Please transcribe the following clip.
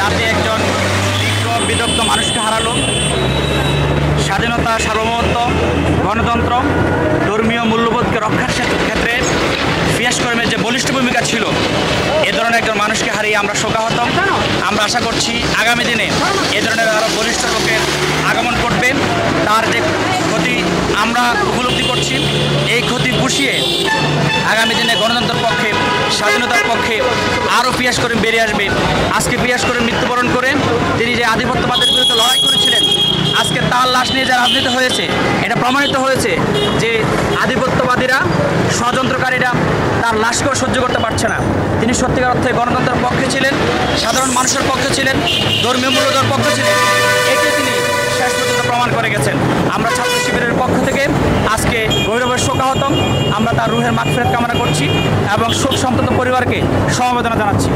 জাতি একজন বিক্ষোভ বিদগ্ধ মানুষকে হারালো। স্বাধীনতা সার্বভৌমত্ব, গণতন্ত্র, ধর্মীয় মূল্যবোধকে রক্ষার ক্ষেত্রে- ফিয়াস কর্মের যে বলিষ্ঠ ভূমিকা ছিল, এ ধরনের একজন মানুষকে হারিয়ে আমরা শোকাহত। আমরা আশা করছি আগামী দিনে এ ধরনের আরও বলিষ্ঠ লোকের আগমন করবে তার যে ক্ষতি আমরা উপলব্ধি করছি, এই ক্ষতি পুষিয়ে আগামী দিনে গণতন্ত্র পক্ষে স্বাধীনতার পক্ষে আরও পিয়াস করে বেরিয়ে আসবে। আজকে পিয়াস করে মৃত্যুবরণ করে তিনি যে আধিপত্যবাদের বিরুদ্ধে লড়াই করেছিলেন, আজকে তার লাশ নিয়ে যা রাজনীতি হয়েছে, এটা প্রমাণিত হয়েছে যে আধিপত্যবাদীরা, ষড়যন্ত্রকারীরা তার লাশকেও সহ্য করতে পারছে না। তিনি সত্যিকার অর্থে গণতন্ত্রের পক্ষে ছিলেন, সাধারণ মানুষের পক্ষে ছিলেন, ধর্মীয় মূল্যদের পক্ষে ছিলেন, এটি তিনি শেষ পর্যন্ত প্রমাণ করে গেছেন। আমরা ছাত্র শিবিরের পক্ষ থেকে আজকে গৌরবের শোকাহতম আমরা তার রুহের মাগফিরাত কামনা করছি এবং শোক সন্তত পরিবারকে সমবেদনা জানাচ্ছি।